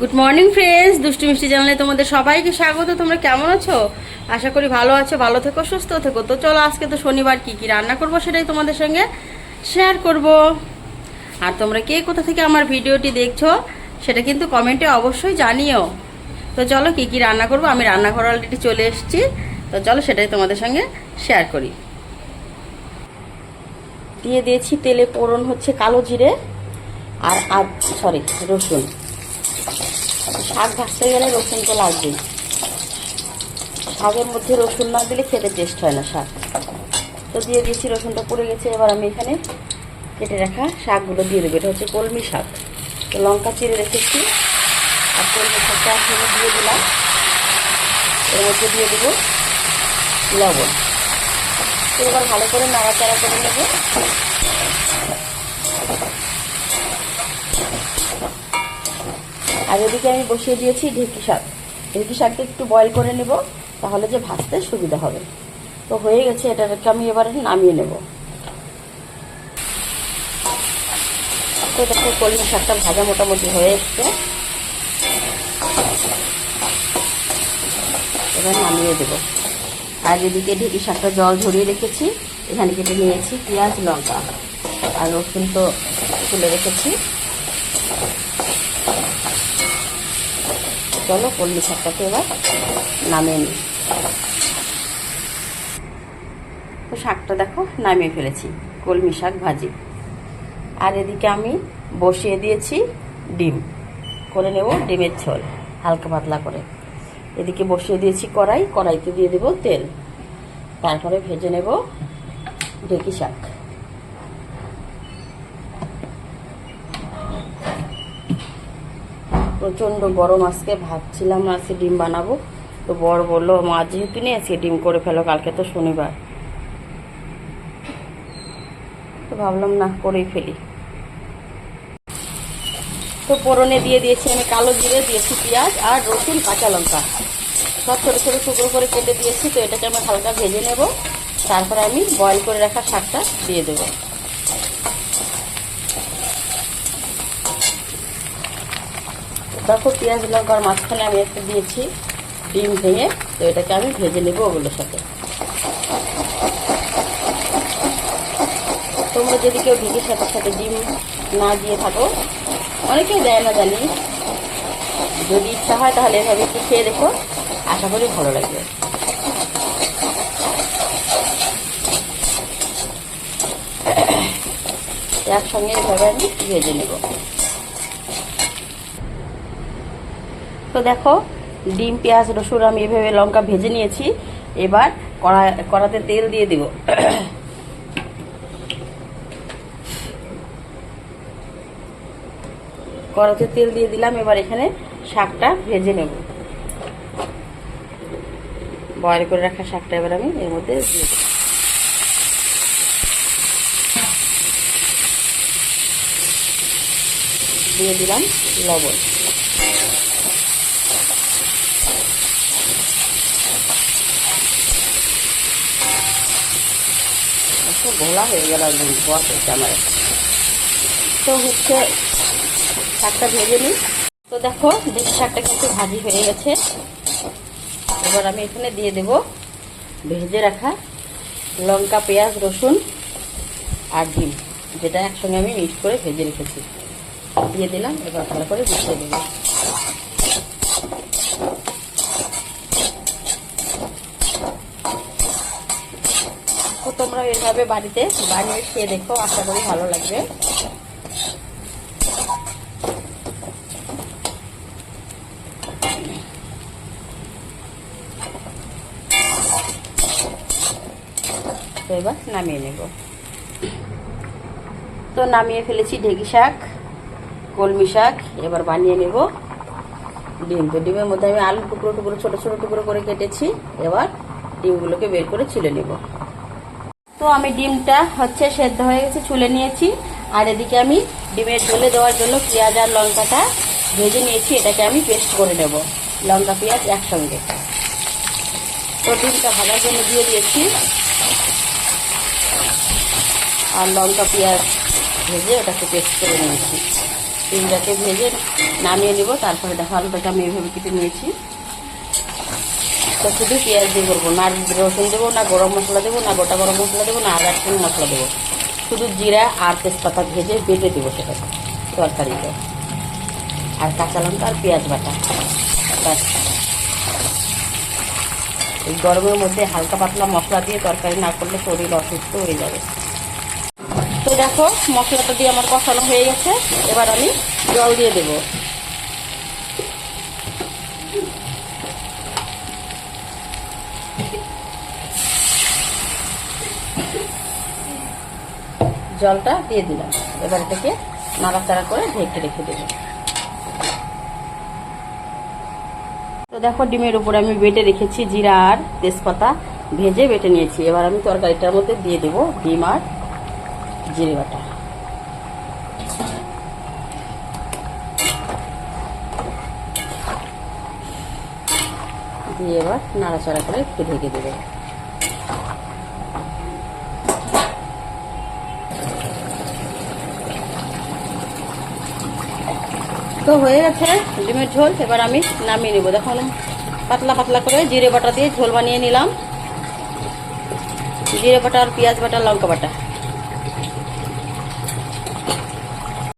Good morning friends দুষ্টু মিষ্টি জানালে তোমাদের সবাইকে স্বাগত। তোমরা কেমন আছো? আশা করি ভালো আছো, ভালো থেকো, সুস্থ থেকো। তো চলো, আজকে তো শনিবার, কি কি রান্না করব সেটাই তোমাদের সঙ্গে শেয়ার করব। আর তোমরা কে কোথা থেকে আমার ভিডিওটি দেখছ, সেটা কিন্তু কমেন্টে অবশ্যই জানিও। তো চলো, কি কি রান্না করব? আমি রান্নাঘর অলরেডি চলে এসেছি। তো চলো, সেটাই তোমাদের সঙ্গে শেয়ার করি। দিয়ে দিয়েছি তেলে পোড়ন হচ্ছে কালো জিরে আর আদ সরি রসুন। শাক ভাজতে গেলে রসুন তো লাগবেই। শাকের মধ্যে রসুন না দিলে খেতে টেস্ট হয় না শাক। তো দিয়ে দিয়েছি, রসুনটা পড়ে গেছে, এবার আমি এখানে কেটে রাখা শাকগুলো দিয়ে দেবো। এটা হচ্ছে কলমি শাক। তো লঙ্কা চিড়ে রেখেছি, আর কলমি শাকটা এখানে দিয়ে দিলাম। এর মধ্যে দিয়ে দেবো লবণ। এবার ভালো করে নাড়াচাড়া করে নেব। আর এদিকে আমি বসিয়ে দিয়েছি ঢেঁকি শাক। ঢেঁকি শাকটা একটু বয়েল করে নেব, তাহলে যে ভাজতে সুবিধা হবে। তো হয়ে গেছে, এটাকে আমি এবারে নামিয়ে নেব। তো দেখো, কলমি শাকটা ভাজা মোটামুটি হয়ে এসছে। এবার নামিয়ে দেব। আর এদিকে ঢেঁকি শাকটা জল ঝরিয়ে রেখেছি। এখানে কেটে নিয়েছি পেঁয়াজ, লঙ্কা। আর রসুন তো তুলে রেখেছি। চলো কলমি শাকটাকে এবার নামিয়ে নিই। তো শাকটা দেখো নামিয়ে ফেলেছি, কলমি শাক ভাজি। আর এদিকে আমি বসিয়ে দিয়েছি ডিম। করে নেব ডিমের ঝোল, হালকা পাতলা করে। এদিকে বসিয়ে দিয়েছি কড়াই, কড়াইতে দিয়ে দেব তেল। তারপরে ভেজে নেব ঢেকি শাক। প্রচণ্ড গরম আজকে, ভাবছিলাম আজকে ডিম বানাবো। তো বর বলল, মা, যেহেতু নিয়ে আজকে ডিম করে ফেলো, কালকে তো শনিবার। তো ভাবলাম, না, করেই ফেলি। তো পোড়নে দিয়ে দিয়েছি আমি কালো জিরে, দিয়েছি পেঁয়াজ আর রসুন, কাঁচা লঙ্কা। সব ছোটো ছোটো টুকরো করে কেটে দিয়েছি, তো এটাকে আমি হালকা ভেজে নেব। তারপরে আমি বয়েল করে রাখা শাকটা দিয়ে দেবো। দেখো পেঁয়াজ, লঙ্কার মাঝখানে আমি একটা দিয়েছি ডিম ভেঙে, তো এটাকে আমি ভেজে নেব ওগুলোর সাথে। তোমরা যদি কেউ ভিগের সাথে সাথে ডিম না দিয়ে থাকো, অনেকেই দেয় না জানি। যদি ইচ্ছা হয় তাহলে এভাবে একটু খেয়ে দেখো, আশা করি ভালো লাগবে। একসঙ্গে এভাবে আমি ভেজে নেব। তো দেখো, ডিম, পেঁয়াজ, রসুন আমি এভাবে লঙ্কা ভেজে নিয়েছি। এবার কড়া, কড়াতে তেল দিয়ে দিব। কড়াতে তেল দিয়ে দিলাম, এবার এখানে শাকটা ভেজে নেব। বয়েল করে রাখা শাকটা এবার আমি এর মধ্যে দিয়ে দেব। দিয়ে দিলাম লবণ। একটু গোলা হয়ে গেল একদম বস হচ্ছে আমার। তো হচ্ছে শাকটা ভেজে নিই। তো দেখো দেশি শাকটা কিন্তু ভাজি হয়ে গেছে। এবার আমি এখানে দিয়ে দেব ভেজে রাখা লঙ্কা, পেঁয়াজ, রসুন আর ডিম, যেটা একসঙ্গে আমি মিক্স করে ভেজে রেখেছি। দিয়ে দিলাম, এবার ভালো করে মিশিয়ে দেবো। এভাবে বাড়িতে। বানিয়ে খেয়ে দেখো, আশা করি ভালো লাগবে। এবার নামিয়ে নেব। তো নামিয়ে ফেলেছি ঢেকি শাক, কলমি শাক, এবার বানিয়ে নেব ডিম। তো ডিমের মধ্যে আমি আলু টুকরো টুকরো, ছোটো ছোটো টুকরো করে কেটেছি। এবার ডিমগুলোকে বের করে ছিলে নেব। তো আমি ডিমটা হচ্ছে সেদ্ধ হয়ে গেছে চুলে নিয়েছি। আর এদিকে আমি ডিমের ঝোলে দেওয়ার জন্য পেঁয়াজ আর লঙ্কাটা ভেজে নিয়েছি, এটাকে আমি পেস্ট করে নেব। লঙ্কা, পেঁয়াজ একসঙ্গে। তো ডিমটা ভাজার জন্য দিয়ে দিয়েছি। আর লঙ্কা, পেঁয়াজ ভেজে ওটাকে পেস্ট করে নিয়েছি। ডিমটাকে ভেজে নামিয়ে নিব, তারপরে দেখো আলুটাকে আমি এভাবে কেটে নিয়েছি। তো শুধু পেঁয়াজ দিয়ে করব না রসুন দেবো না, গরম মশলা দেবো না, গোটা গরম মশলা দেবো না আদা রসুন মশলা দেবো। শুধু জিরা আর তেজপাতা ভেজে বেটে দেবো সেটা তরকারিতে। আর কাঁচা লঙ্কা আর পেঁয়াজ বাটা এই গরমের মধ্যে হালকা পাতলা মশলা দিয়ে তরকারি না করলে শরীর অসুস্থ হয়ে যাবে। তো দেখো, মশলাটা দিয়ে আমার কষানো হয়ে গেছে। এবার আমি জল দিয়ে দেব। জলটা দিয়ে দিলাম। এবার এটাকে নাড়াচাড়া করে ঢেকে রেখে দেবো। তো দেখো, ডিমের উপরে আমি বেটে রেখেছি জিরা আর তেজপাতা ভেজে বেটে নিয়েছি। এবার আমি তরকারিটার মধ্যে দিয়ে দেবো ডিম আর জিরে বাটা। দিয়ে এবার নাড়াচাড়া করে একটু ঢেকে দেবো। তো হয়ে গেছে। ডিমের ঝোল, এবার আমি নামিয়ে নেব। দেখুন পাতলা পাতলা করে জিরে বাটা দিয়ে ঝোল বানিয়ে নিলাম। জিরে বাটা আর পেঁয়াজ বাটা, লঙ্কা বাটা।